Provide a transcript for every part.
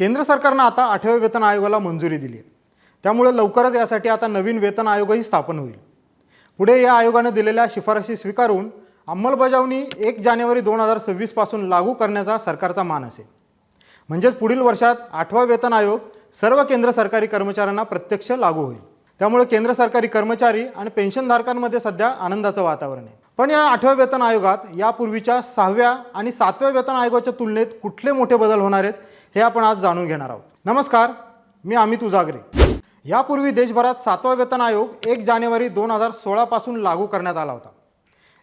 केंद्र सरकारनं आता आठव्या वेतन आयोगाला मंजुरी दिली आहे. त्यामुळे लवकरच यासाठी आता नवीन वेतन आयोगही स्थापन होईल. पुढे या आयोगानं दिलेल्या शिफारशी स्वीकारून अंमलबजावणी एक जानेवारी दोन हजार सव्वीसपासून लागू करण्याचा सरकारचा मान असेल म्हणजेच पुढील वर्षात आठवा वेतन आयोग सर्व केंद्र सरकारी कर्मचाऱ्यांना प्रत्यक्ष लागू होईल. त्यामुळे केंद्र सरकारी कर्मचारी आणि पेन्शनधारकांमध्ये सध्या आनंदाचं वातावरण आहे. पण या आठव्या वेतन आयोगात यापूर्वीच्या सहाव्या आणि सातव्या वेतन आयोगाच्या तुलनेत कुठले मोठे बदल होणार आहेत हे आपण आज जाणून घेणार आहोत. नमस्कार मी अमित उजागरे. यापूर्वी देशभरात सातवा वेतन आयोग एक जानेवारी दोन हजार सोळापासून लागू करण्यात आला होता.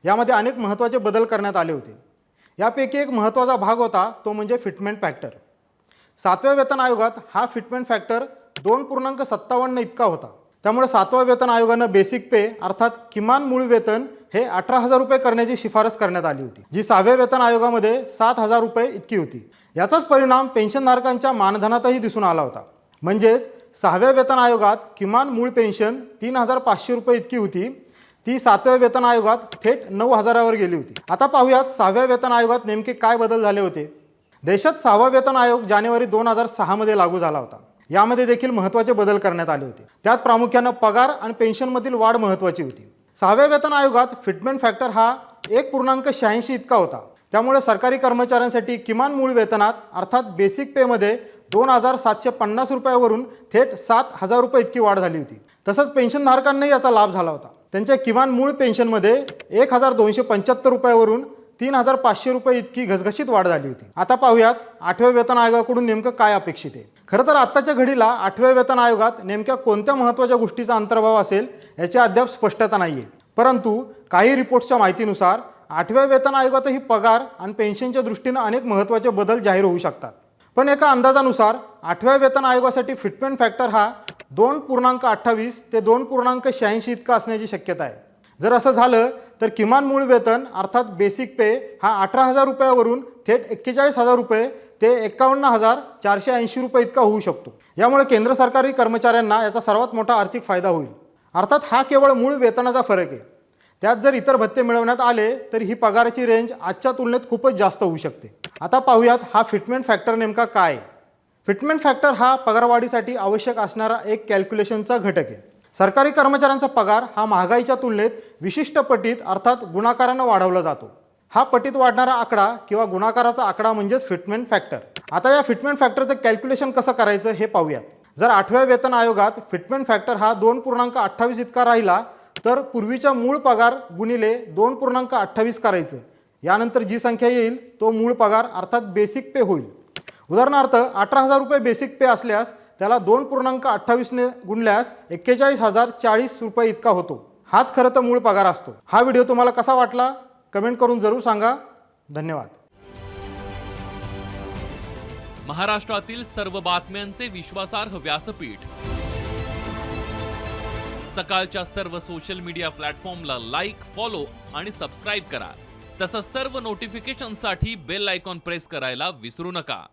यामध्ये अनेक महत्त्वाचे बदल करण्यात आले होते. यापैकी एक महत्त्वाचा भाग होता तो म्हणजे फिटमेंट फॅक्टर. सातव्या वेतन आयोगात हा फिटमेंट फॅक्टर दोन पूर्णांक सत्तावन्न इतका होता. त्यामुळे सातव्या वेतन आयोगानं बेसिक पे अर्थात किमान मूळ वेतन हे अठरा हजार रुपये करण्याची शिफारस करण्यात आली होती जी सहाव्या वेतन आयोगामध्ये सात हजार रुपये इतकी होती. याचाच परिणाम पेन्शनधारकांच्या मानधनातही दिसून आला होता. म्हणजेच सहाव्या वेतन आयोगात किमान मूळ पेन्शन तीन हजार पाचशे रुपये इतकी होती ती सातव्या वेतन आयोगात थेट नऊ हजारावर गेली होती. आता पाहूयात सहाव्या वेतन आयोगात नेमके काय बदल झाले होते. देशात सहावा वेतन आयोग जानेवारी दोन हजार सहामध्ये लागू झाला होता. यामध्ये देखील महत्त्वाचे बदल करण्यात आले होते. त्यात प्रामुख्यानं पगार आणि पेन्शनमधील वाढ महत्त्वाची होती. सहाव्या वेतन आयोगात फिटमेंट फॅक्टर हा एक पूर्णांक शहाऐंशी इतका होता. त्यामुळे सरकारी कर्मचाऱ्यांसाठी किमान मूळ वेतनात अर्थात बेसिक पेमध्ये दोन हजार सातशे पन्नास रुपयावरून थेट सात हजार रुपये इतकी वाढ झाली होती. तसंच पेन्शनधारकांनाही याचा लाभ झाला होता. त्यांच्या किमान मूळ पेन्शनमध्ये एक हजार दोनशे पंच्याहत्तर रुपयावरून तीन हजार पाचशे रुपये इतकी घसघशीत वाढ झाली होती. आता पाहूयात आठव्या वेतन आयोगाकडून नेमकं काय अपेक्षित आहे. खरं तर आत्ताच्या घडीला आठव्या वेतन आयोगात नेमक्या कोणत्या महत्त्वाच्या गोष्टीचा अंतर्भाव असेल याची अद्याप स्पष्टता नाही आहे परंतु काही रिपोर्ट्सच्या माहितीनुसार आठव्या वेतन आयोगातही पगार आणि पेन्शनच्या दृष्टीनं अनेक महत्त्वाचे बदल जाहीर होऊ शकतात. पण एका अंदाजानुसार आठव्या वेतन आयोगासाठी फिटमेंट फॅक्टर हा दोन पूर्णांक अठ्ठावीस ते दोन पूर्णांक शहाऐंशी इतका असण्याची शक्यता आहे. जर असं झालं तर किमान मूळ वेतन अर्थात बेसिक पे हा अठरा हजार रुपयावरून थेट एक्केचाळीस हजार रुपये ते एकावन्न हजार चारशे ऐंशी रुपये इतका होऊ शकतो. यामुळे केंद्र सरकारी कर्मचाऱ्यांना याचा सर्वात मोठा आर्थिक फायदा होईल. अर्थात हा केवळ मूळ वेतनाचा फरक आहे. त्यात जर इतर भत्ते मिळवण्यात आले तर ही पगाराची रेंज आजच्या तुलनेत खूपच जास्त होऊ शकते. आता पाहूयात हा फिटमेंट फॅक्टर नेमका काय? आहे फिटमेंट फॅक्टर हा पगारवाढीसाठी आवश्यक असणारा एक कॅल्क्युलेशनचा घटक आहे. सरकारी कर्मचाऱ्यांचा पगार हा महागाईच्या तुलनेत विशिष्ट पटीत अर्थात गुणाकारानं वाढवला जातो. हा पटीत वाढणारा आकडा किंवा गुणाकाराचा आकडा म्हणजेच फिटमेंट फॅक्टर. आता या फिटमेंट फॅक्टरचं कॅल्क्युलेशन कसं करायचं हे पाहूयात. जर आठव्या वेतन आयोगात फिटमेंट फॅक्टर हा दोन पूर्णांक अठ्ठावीस इतका राहिला तर पूर्वीचा मूळ पगार गुणिले दोन पूर्णांक अठ्ठावीस करायचं. यानंतर जी संख्या येईल तो मूळ पगार अर्थात बेसिक पे होईल. उदाहरणार्थ अठरा हजार रुपये बेसिक पे असल्यास त्याला दोन पूर्णांक अठ्ठावीसने गुणल्यास एक्केचाळीस हजार चाळीस रुपये इतका होतो. हाच खरं तर मूळ पगार असतो. हा व्हिडिओ तुम्हाला कसा वाटला? कमेंट करून जरूर सांगा. धन्यवाद. महाराष्ट्रातील सर्व बातम्यांचे विश्वासार्ह व्यासपीठ. सकाळच्या सर्व सोशल मीडिया प्लॅटफॉर्मला लाईक फॉलो आणि सबस्क्राईब करा. तसंच सर्व नोटिफिकेशनसाठी बेल आयकॉन प्रेस करायला विसरू नका.